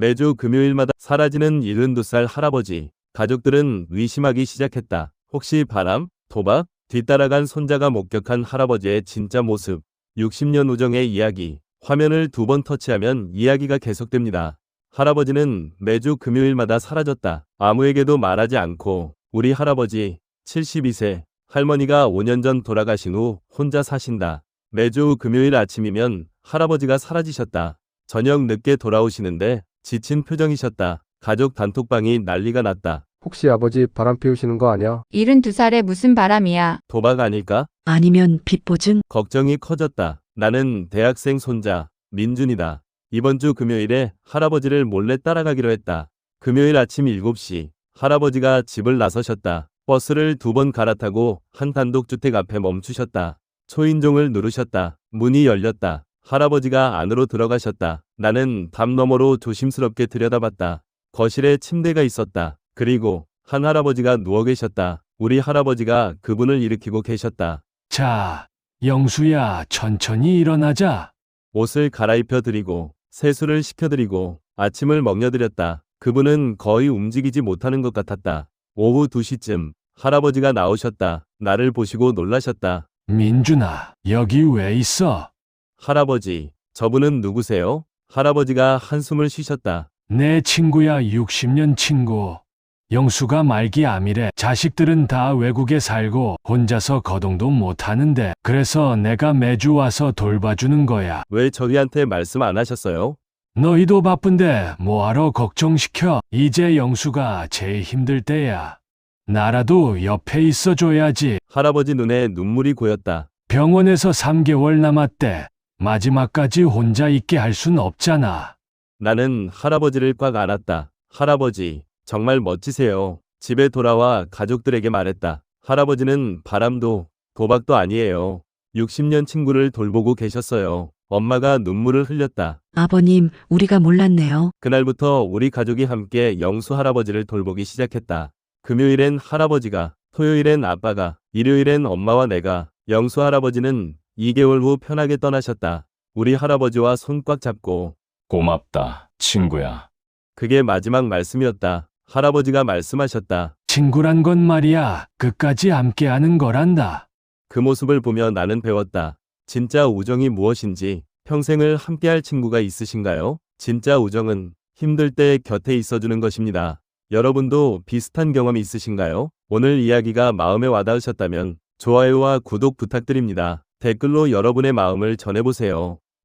매주 금요일마다 사라지는 72살 할아버지. 가족들은 의심하기 시작했다. 혹시 바람, 도박, 뒤따라간 손자가 목격한 할아버지의 진짜 모습. 60년 우정의 이야기. 화면을 두 번 터치하면 이야기가 계속됩니다. 할아버지는 매주 금요일마다 사라졌다. 아무에게도 말하지 않고 우리 할아버지 72세 할머니가 5년 전 돌아가신 후 혼자 사신다. 매주 금요일 아침이면 할아버지가 사라지셨다. 저녁 늦게 돌아오시는데 지친 표정이셨다. 가족 단톡방이 난리가 났다. 혹시 아버지 바람 피우시는 거 아냐? 72살에 무슨 바람이야. 도박 아닐까? 아니면 빚보증? 걱정이 커졌다. 나는 대학생 손자 민준이다. 이번 주 금요일에 할아버지를 몰래 따라가기로 했다. 금요일 아침 7시 할아버지가 집을 나서셨다. 버스를 두 번 갈아타고 한 단독주택 앞에 멈추셨다. 초인종을 누르셨다. 문이 열렸다. 할아버지가 안으로 들어가셨다. 나는 담 너머로 조심스럽게 들여다봤다. 거실에 침대가 있었다. 그리고 한 할아버지가 누워 계셨다. 우리 할아버지가 그분을 일으키고 계셨다. 자, 영수야, 천천히 일어나자. 옷을 갈아입혀 드리고 세수를 시켜 드리고 아침을 먹여 드렸다. 그분은 거의 움직이지 못하는 것 같았다. 오후 2시쯤 할아버지가 나오셨다. 나를 보시고 놀라셨다. 민준아, 여기 왜 있어? 할아버지, 저분은 누구세요? 할아버지가 한숨을 쉬셨다. 내 친구야, 60년 친구. 영수가 말기 암이래. 자식들은 다 외국에 살고 혼자서 거동도 못 하는데 그래서 내가 매주 와서 돌봐주는 거야. 왜 저희한테 말씀 안 하셨어요? 너희도 바쁜데 뭐하러 걱정시켜? 이제 영수가 제일 힘들 때야. 나라도 옆에 있어줘야지. 할아버지 눈에 눈물이 고였다. 병원에서 3개월 남았대. 마지막까지 혼자 있게 할 순 없잖아. 나는 할아버지를 꽉 안았다. 할아버지, 정말 멋지세요. 집에 돌아와 가족들에게 말했다. 할아버지는 바람도 도박도 아니에요. 60년 친구를 돌보고 계셨어요. 엄마가 눈물을 흘렸다. 아버님, 우리가 몰랐네요. 그날부터 우리 가족이 함께 영수 할아버지를 돌보기 시작했다. 금요일엔 할아버지가, 토요일엔 아빠가, 일요일엔 엄마와 내가, 영수 할아버지는 2개월 후 편하게 떠나셨다. 우리 할아버지와 손 꽉 잡고, 고맙다, 친구야. 그게 마지막 말씀이었다. 할아버지가 말씀하셨다. 친구란 건 말이야. 끝까지 함께하는 거란다. 그 모습을 보며 나는 배웠다. 진짜 우정이 무엇인지 평생을 함께할 친구가 있으신가요? 진짜 우정은 힘들 때 곁에 있어주는 것입니다. 여러분도 비슷한 경험이 있으신가요? 오늘 이야기가 마음에 와닿으셨다면 좋아요와 구독 부탁드립니다. 댓글로 여러분의 마음을 전해보세요.